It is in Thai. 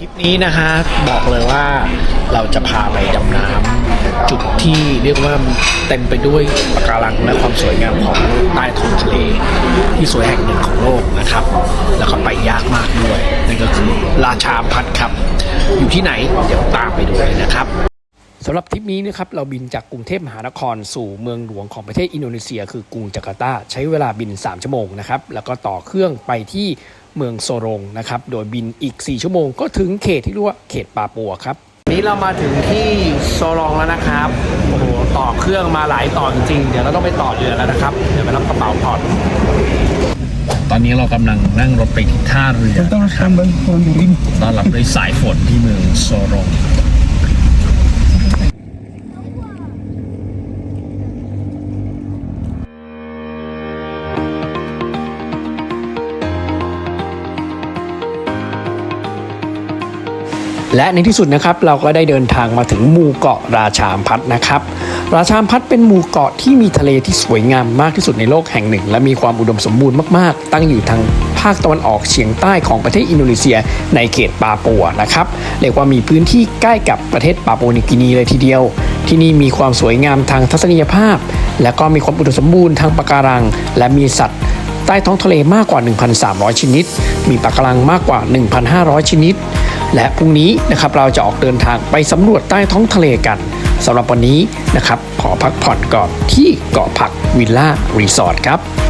ทริปนี้นะฮะบอกเลยว่าเราจะพาไปดำน้ำจุดที่เรียกว่าเต็มไปด้วยปะการังและความสวยงามของใต้ท้องทะเล ที่สวยแห่งหนึ่งของโลกนะครับ แล้วก็ไปยากมากด้วยนั่นก็คือราชาพัฒครับ อยู่ที่ไหนเดี๋ยวตามไปดูเลยนะครับสำหรับทริปนี้นะครับเราบินจากกรุงเทพมหานครสู่เมืองหลวงของประเทศอินโดนีเซีย คือกรุงจาการ์ตา ใช้เวลาบิน 3 ชั่วโมงนะครับแล้วก็ต่อเครื่องไปที่ เมืองโซโรงนะครับ โดยบินอีก 4 ชั่วโมงก็ถึงเขตที่เรียกว่าเขตปาปัวครับ นี้เรามาถึงที่โซโรงแล้วนะครับ โอ้โห ต่อเครื่องมาหลายต่อจริงๆ เดี๋ยวเราต้องไปต่อเรือแล้วนะครับ เดี๋ยวไปรับกระเป๋าถอดตอนนี้เรากำลังนั่งรถไปที่ท่าเรือ Estamos também falando do limpo. ต้อนรับด้วยสายฝนที่เมืองโซโรง และในที่สุดนะครับเราก็ได้เดินทางมาถึงหมู่เกาะราชามพัฒนะครับ ราชามพัฒเป็นหมู่เกาะที่มีทะเลที่สวยงามมากที่สุดในโลกแห่งหนึ่ง และมีความอุดมสมบูรณ์มากๆ ตั้งอยู่ทางภาคตะวันออกเฉียงใต้ของประเทศอินโดนีเซีย ในเขตปาปัวนะครับเรียกว่ามีพื้นที่ใกล้กับประเทศปาปัวนิกินีเลยทีเดียว ที่นี่มีความสวยงามทางทัศนียภาพ และก็มีความอุดมสมบูรณ์ทางปะการัง และมีสัตว์ ต้ท้องทะเลมากกว่า 1,300 ชนิด มีปะการังมากกว่า 1,500 ชนิด และพรุ่งนี้นะครับเราจะออกเดินทางไปสำรวจใต้ท้องทะเลกันสำหรับวันนี้นะครับขอพักผ่อนก่อนที่เกาะผักวิลล่ารีสอร์ทครับ